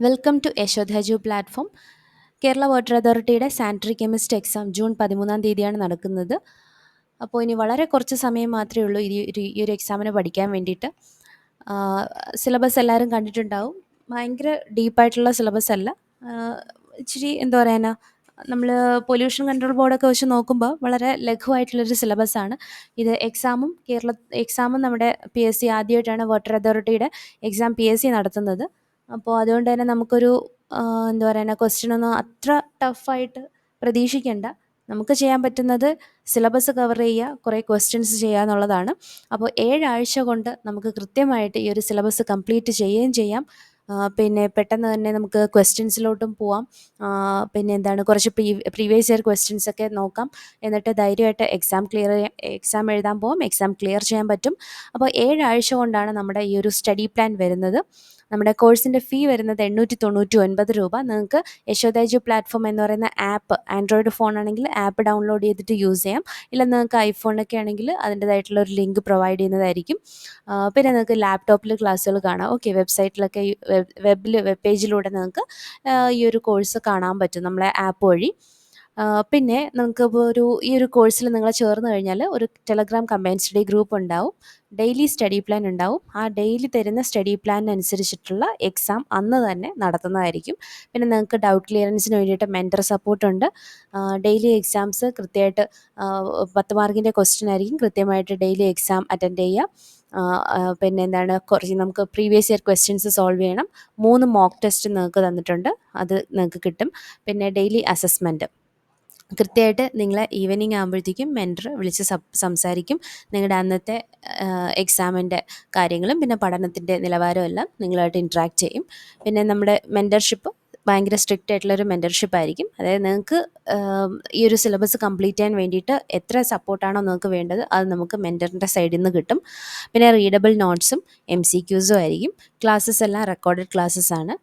Welcome to യശോധജു platform Kerala water അതോറിറ്റിയുടെ sanitary chemist exam June പതിമൂന്നാം തീയതിയാണ് നടക്കുന്നത്. അപ്പോൾ ഇനി വളരെ കുറച്ച് സമയം മാത്രമേ ഉള്ളൂ ഈ ഒരു ഈ ഒരു എക്സാമിന് പഠിക്കാൻ വേണ്ടിയിട്ട്. സിലബസ് എല്ലാവരും കണ്ടിട്ടുണ്ടാവും. ഭയങ്കര ഡീപ്പായിട്ടുള്ള സിലബസ് അല്ല. ഇച്ചിരി എന്താ പറയാനാ നമ്മൾ പൊല്യൂഷൻ കൺട്രോൾ ബോർഡൊക്കെ വെച്ച് നോക്കുമ്പോൾ വളരെ ലഘുവായിട്ടുള്ളൊരു സിലബസാണ് ഇത് എക്സാമും കേരള എക്സാമും നമ്മുടെ പി എസ് സി ആദ്യമായിട്ടാണ് വാട്ടർ അതോറിറ്റിയുടെ എക്സാം പി എസ് സി നടത്തുന്നത്. അപ്പോൾ അതുകൊണ്ട് തന്നെ നമുക്കൊരു എന്താ പറയുക ക്വസ്റ്റ്യനൊന്നും അത്ര ടഫായിട്ട് പ്രതീക്ഷിക്കേണ്ട. നമുക്ക് ചെയ്യാൻ പറ്റുന്നത് സിലബസ് കവർ ചെയ്യുക കുറേ ക്വസ്റ്റ്യൻസ് ചെയ്യുക എന്നുള്ളതാണ്. അപ്പോൾ ഏഴാഴ്ച കൊണ്ട് നമുക്ക് കൃത്യമായിട്ട് ഈ ഒരു സിലബസ് കംപ്ലീറ്റ് ചെയ്യുകയും ചെയ്യാം. പിന്നെ പെട്ടെന്ന് തന്നെ നമുക്ക് ക്വസ്റ്റ്യൻസിലോട്ടും പോവാം. പിന്നെ എന്താണ് കുറച്ച് പ്രീ പ്രീവിയസ് ഇയർ ക്വസ്റ്റ്യൻസ് ഒക്കെ നോക്കാം. എന്നിട്ട് ധൈര്യമായിട്ട് എക്സാം ക്ലിയർ എക്സാം എഴുതാൻ പോവാം. എക്സാം ക്ലിയർ ചെയ്യാൻ പറ്റും. അപ്പോൾ ഏഴാഴ്ച കൊണ്ടാണ് നമ്മുടെ ഈ ഒരു സ്റ്റഡി പ്ലാൻ വരുന്നത്. നമ്മുടെ കോഴ്സിന്റെ ഫീ വരുന്നത് എണ്ണൂറ്റി തൊണ്ണൂറ്റി ഒൻപത് രൂപ. നിങ്ങൾക്ക് യശോദാജു പ്ലാറ്റ്ഫോം എന്ന് പറയുന്ന ആപ്പ് ആൻഡ്രോയിഡ് ഫോൺ ആണെങ്കിൽ ആപ്പ് ഡൗൺലോഡ് ചെയ്തിട്ട് യൂസ് ചെയ്യാം. ഇല്ല നിങ്ങൾക്ക് ഐഫോണൊക്കെ ആണെങ്കിൽ അതിന്റെതായിട്ടുള്ള ഒരു ലിങ്ക് പ്രൊവൈഡ് ചെയ്യുന്നതായിരിക്കും. പിന്നെ നിങ്ങൾക്ക് ലാപ്ടോപ്പിൽ ക്ലാസ്സുകൾ കാണാം. ഓക്കെ വെബ്സൈറ്റിലൊക്കെ വെബിൽ വെബ് പേജിലൂടെ നിങ്ങൾക്ക് ഈ ഒരു കോഴ്സ് കാണാൻ പറ്റും നമ്മളെ ആപ്പ് വഴി. പിന്നെ നിങ്ങൾക്ക് ഒരു ഈ ഒരു കോഴ്സിൽ നിങ്ങൾ ചേർന്ന് കഴിഞ്ഞാൽ ഒരു ടെലഗ്രാം കമ്പൈൻ സ്റ്റഡി ഗ്രൂപ്പ് ഉണ്ടാവും. ഡെയിലി സ്റ്റഡി പ്ലാൻ ഉണ്ടാവും. ആ ഡെയിലി തരുന്ന സ്റ്റഡി പ്ലാനിനനുസരിച്ചിട്ടുള്ള എക്സാം അന്ന് തന്നെ നടത്തുന്നതായിരിക്കും. പിന്നെ നിങ്ങൾക്ക് ഡൗട്ട് ക്ലിയറൻസിന് വേണ്ടിയിട്ട് മെന്റർ സപ്പോർട്ടുണ്ട് ഡെയിലി എക്സാംസ് കൃത്യമായിട്ട് പത്ത് മാർക്കിന്റെ ക്വസ്റ്റ്യൻ ആയിരിക്കും. കൃത്യമായിട്ട് ഡെയിലി എക്സാം അറ്റൻഡ് ചെയ്യുക. പിന്നെ എന്താണ് കുറച്ച് നമുക്ക് പ്രീവിയസ് ഇയർ ക്വസ്റ്റ്യൻസ് സോൾവ് ചെയ്യണം. മൂന്ന് മോക്ക് ടെസ്റ്റ് നിങ്ങൾക്ക് തന്നിട്ടുണ്ട്. അത് നിങ്ങൾക്ക് കിട്ടും. പിന്നെ ഡെയിലി അസസ്മെന്റ് കൃത്യമായിട്ട് നിങ്ങളെ ഈവനിങ് ആകുമ്പോഴത്തേക്കും മെന്റർ വിളിച്ച് സംസാരിക്കും. നിങ്ങളുടെ അന്നത്തെ എക്സാമിന്റെ കാര്യങ്ങളും പിന്നെ പഠനത്തിന്റെ നിലവാരവും എല്ലാം നിങ്ങളായിട്ട് ഇൻട്രാക്ട് ചെയ്യും. പിന്നെ നമ്മുടെ മെന്റർഷിപ്പ് ഭയങ്കര സ്ട്രിക്റ്റ് ആയിട്ടുള്ളൊരു മെന്റർഷിപ്പ് ആയിരിക്കും. അതായത് നിങ്ങൾക്ക് ഈ ഒരു സിലബസ് കംപ്ലീറ്റ് ചെയ്യാൻ വേണ്ടിയിട്ട് എത്ര സപ്പോർട്ടാണോ നിങ്ങൾക്ക് വേണ്ടത് അത് നമുക്ക് മെന്ററിന്റെ സൈഡിൽ നിന്ന് കിട്ടും. പിന്നെ റീഡബിൾ നോട്ട്സും എം സി ക്യൂസും ആയിരിക്കും. ക്ലാസ്സസ് എല്ലാം റെക്കോർഡഡ് ക്ലാസ്സസ് ആണ്.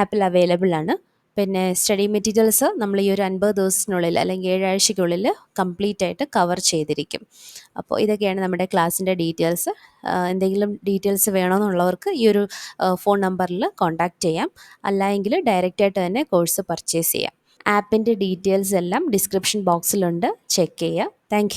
ആപ്പിൽ അവൈലബിൾ ആണ്. പിന്നെ സ്റ്റഡി മെറ്റീരിയൽസ് നമ്മൾ ഈ ഒരു അൻപത് ദിവസത്തിനുള്ളിൽ അല്ലെങ്കിൽ ഏഴാഴ്ചയ്ക്കുള്ളിൽ കംപ്ലീറ്റ് ആയിട്ട് കവർ ചെയ്തിരിക്കും. അപ്പോൾ ഇതൊക്കെയാണ് നമ്മുടെ ക്ലാസ്സിന്റെ ഡീറ്റെയിൽസ് എന്തെങ്കിലും ഡീറ്റെയിൽസ് വേണമെന്നുള്ളവർക്ക് ഈ ഒരു ഫോൺ നമ്പറിൽ കോൺടാക്റ്റ് ചെയ്യാം. അല്ലെങ്കിൽ ഡയറക്റ്റായിട്ട് തന്നെ കോഴ്സ് പർച്ചേസ് ചെയ്യാം. ആപ്പിന്റെ ഡീറ്റെയിൽസ് എല്ലാം ഡിസ്ക്രിപ്ഷൻ ബോക്സിലുണ്ട് ചെക്ക് ചെയ്യുക താങ്ക്